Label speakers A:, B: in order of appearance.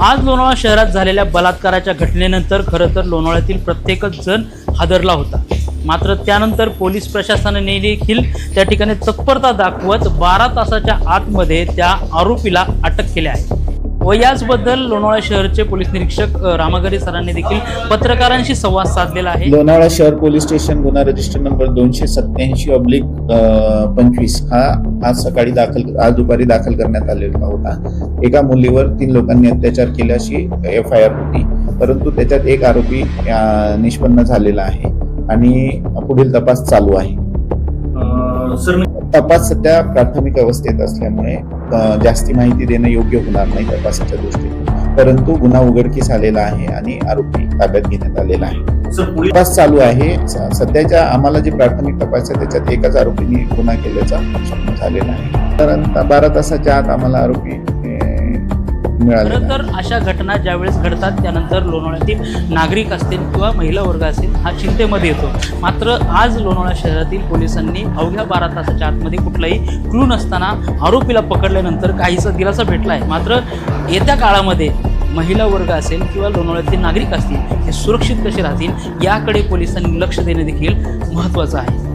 A: आज लोणावळा शहरात झालेल्या बलात्काराच्या घटनेनंतर खरं तर लोणावळ्यातील प्रत्येकच जण हादरला होता. मात्र त्यानंतर पोलीस प्रशासनाने देखील त्या ठिकाणी तत्परता दाखवत बारा तासाच्या आतमध्ये त्या आरोपीला अटक केली आहे. व याचबद्दल लोणावळा शहरचे पोलीस निरीक्षक रामागरे सरांनी देखील पत्रकारांशी संवाद साधलेला आहे.
B: लोणावळा शहर पोलीस स्टेशन गुन्हा रजिस्टर नंबर दोनशे सत्याऐंशी ऑब्लिक पंचवीस. हा आज सकाळी दाखल आज दुपारी दाखल करण्यात आलेला होता. एका मुलीवर तीन लोकांनी अत्याचार केल्याची एफ आय आर होती. परंतु त्याच्यात एक आरोपी निष्पन्न झालेला आहे आणि पुढील तपास चालू आहे.
C: सर
B: तपास सध्या प्राथमिक अवस्थेत असल्यामुळे जास्ती माहिती देणं योग्य होणार नाही तपासाच्या दृष्टीने. परंतु गुन्हा उघडकीस आलेला आहे आणि आरोपी ताब्यात घेण्यात आलेला आहे. तपास चालू आहे. सध्याच्या आम्हाला जे प्राथमिक तपास आहे त्याच्यात एकाच आरोपीने गुन्हा केल्याचा झालेला आहे. साधारणतः बारा तासाच्या आत आम्हाला आरोपी
A: खरं. तर अशा घटना ज्यावेळेस घडतात त्यानंतर लोणावळ्यातील नागरिक असतील किंवा महिला वर्ग असेल हा चिंतेमध्ये येतो. मात्र आज लोणावळा शहरातील पोलिसांनी अवघ्या बारा तासाच्या आतमध्ये कुठलाही क्लू नसताना आरोपीला पकडल्यानंतर काहीसा दिलासा भेटला आहे मात्र येत्या काळामध्ये महिला वर्ग असेल किंवा लोणावळ्यातील नागरिक असतील हे सुरक्षित कसे राहतील याकडे पोलिसांनी लक्ष देणे देखील महत्त्वाचं आहे.